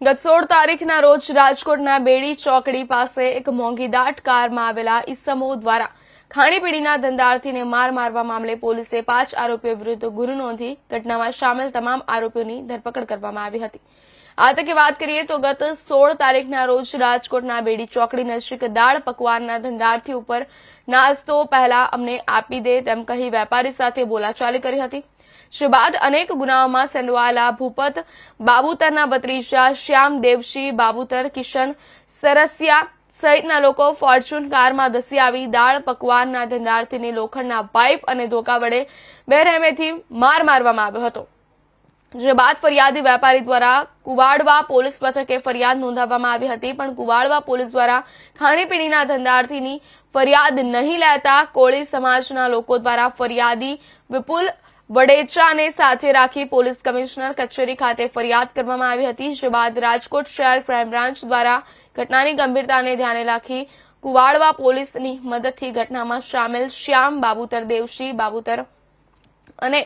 ગત સોળ તારીખના રોજ રાજકોટના બેડી ચોકડી પાસે એક મોંઘીદાટ કારમાં આવેલા ઈસમો દ્વારા ખાણીપીણીના ધંધાર્થીને માર મારવા મામલે પોલીસે પાંચ આરોપીઓ વિરુદ્ધ ગુનો નોંધી ઘટનામાં સામેલ તમામ આરોપીઓની ધરપકડ કરવામાં આવી હતી. આ તકે વાત કરીએ તો ગત સોળ તારીખના રોજ રાજકોટના બેડી ચોકડી નજીક દાળ પકવાનના ધંધાર્થી ઉપર નાસ્તો પહેલા અમને આપી દે તેમ કહી વેપારી સાથે બોલાચાલી કરી હતી. જે બાદ અનેક ગુનાઓમાં સંડવાયેલા ભૂપત, બાબુતરના ભત્રીજા, શ્યામ દેવશી, બાબુતર, કિશન, સરસિયા સહિતના લોકો ફોર્ચ્યુન કારમાં ધસી આવી. દાળ, પકવાનના ધંધાર્થીને લોખંડના પાઇપ અને ધોકા વડે બેરહેમેથી માર મારવામાં આવ્યો હતો. જે બાદ ફરિયાદી વેપારી દ્વારા કુવાડવા પોલીસ મથકે ફરિયાદ નોંધાવવામાં આવી હતી, પણ કુવાડવા પોલીસ દ્વારા ખાણીપીણીના ધંધાર્થીની ફરિયાદ નહીં લેતા કોળી સમાજના લોકો દ્વારા ફરિયાદી વિપુલ વડેચાને સાથે રાખી પોલીસ કમિશનર કચેરી ખાતે ફરિયાદ કરવામાં આવી હતી. જે બાદ રાજકોટ શહેર ક્રાઇમ બ્રાન્ચ દ્વારા ઘટનાની ગંભીરતાને ધ્યાને રાખી કુવાડવા પોલીસની મદદથી ઘટનામાં સામેલ શ્યામ બાબુતર દેવશી બાબુતર અને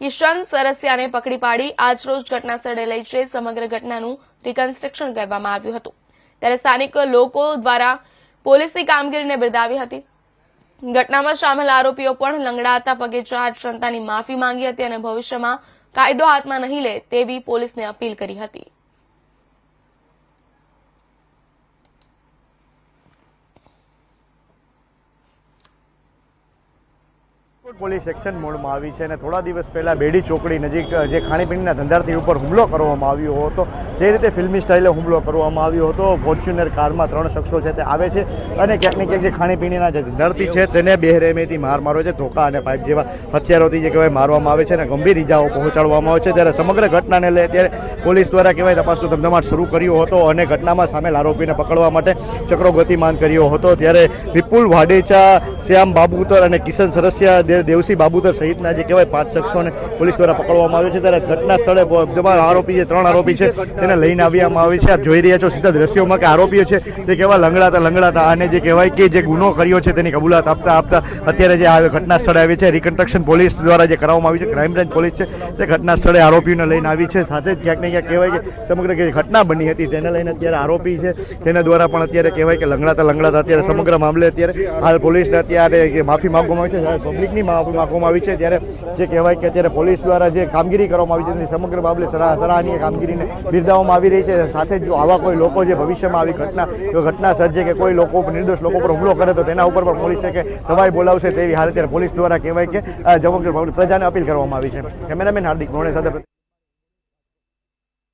કિશન સરસિયાને પકડી પાડી આજરોજ ઘટના સ્થળે લઈ જઈ સમગ્ર ઘટનાનું રિકન્સ્ટ્રક્શન કરવામાં આવ્યું હતું. ત્યારે સ્થાનિક લોકો દ્વારા પોલીસની કામગીરીને બિરદાવી હતી. ઘટનામાં સામેલ આરોપીઓ પણ લંગડાતા પગે ચાર જનતાની માફી માંગી હતી અને ભવિષ્યમાં કાયદો હાથમાં નહીં લે તેવી પોલીસને અપીલ કરી હતી. પોલીસ એક્શન મોડમાં આવી છે અને થોડા દિવસ પહેલા બેડી ચોકડી નજીક જે ખાણીપીણીના ધંધાર્થી ઉપર હુમલો કરવામાં આવ્યો હતો. જે રીતે ફિલ્મી સ્ટાઇલે હુમલો કરવામાં આવ્યો હતો, ફોર્ચ્યુનર કારમાં ત્રણ શખ્સો છે તે આવે છે અને ક્યાંક ને ક્યાંક જે ખાણીપીણીના જે ધંધાર્થી છે તેને બેહરેમેથી માર મારો છે, ધોકા અને પાઇપ જેવા હથિયારોથી જે કહેવાય મારવામાં આવે છે અને ગંભીર ઇજાઓ પહોંચાડવામાં આવે છે. ત્યારે સમગ્ર ઘટનાને લઈ અત્યારે પોલીસ દ્વારા કહેવાય તપાસનો ધમધમાટ શરૂ કર્યો હતો અને ઘટનામાં સામેલ આરોપીને પકડવા માટે ચક્રો ગતિમાન કર્યો હતો. ત્યારે વિપુલ વાડેચા, શ્યામ બાબુતર અને કિશન સરસિયા દે- દેવસી બાબુતર સહિતના જે કહેવાય પાંચ શખ્સોને પોલીસ દ્વારા પકડવામાં આવ્યો છે. ત્યારે ઘટના સ્થળે આરોપી છે, ત્રણ આરોપી છે, તેને લઈને આવ્યામાં આવે છે. આપ જોઈ રહ્યા છો સીધા દ્રશ્યોમાં કે આરોપીઓ છે, તે કેવા લંગડાતા લંગડાતા અને જે કહેવાય કે જે ગુનો કર્યો છે તેની કબૂલાત આપતા આપતા અત્યારે જે આ ઘટના સ્થળે આવી છે. રિકન્સ્ટ્રક્શન પોલીસ દ્વારા જે કરવામાં આવ્યું છે ક્રાઇમ બ્રાન્ચ પોલીસ છે, તે ઘટના સ્થળે આરોપીઓને લઈને આવી છે. સાથે જ ક્યાંક ને ક્યાંક કહેવાય કે સમગ્ર જે ઘટના બની હતી તેને લઈને અત્યારે આરોપી છે. તેના દ્વારા પણ અત્યારે કહેવાય કે લંગડાતા લંગડાતા અત્યારે સમગ્ર મામલે અત્યારે હાલ પોલીસને અત્યારે માફી માંગવામાં આવી છે. પબ્લિકની માફી માંગવામાં આવી છે. ત્યારે જે કહેવાય કે અત્યારે પોલીસ દ્વારા જે કામગીરી કરવામાં આવી છે, તેની સમગ્ર બાબતે સરાહ સરાહનીય કામગીરીને બિરદાવવામાં આવી રહી છે. સાથે જ જો આવા કોઈ લોકો જે ભવિષ્યમાં આવી ઘટના જો ઘટના સર્જે કે કોઈ લોકો નિર્દોષ લોકો પર હુમલો કરે તો તેના ઉપર પણ પોલીસે કે દવાઈ બોલાવશે તેવી હાલ અત્યારે પોલીસ દ્વારા કહેવાય કે સમગ્ર પ્રજાને અપીલ કરવામાં આવી છે. કેમેરામેન હાર્દિક મોણે સાથે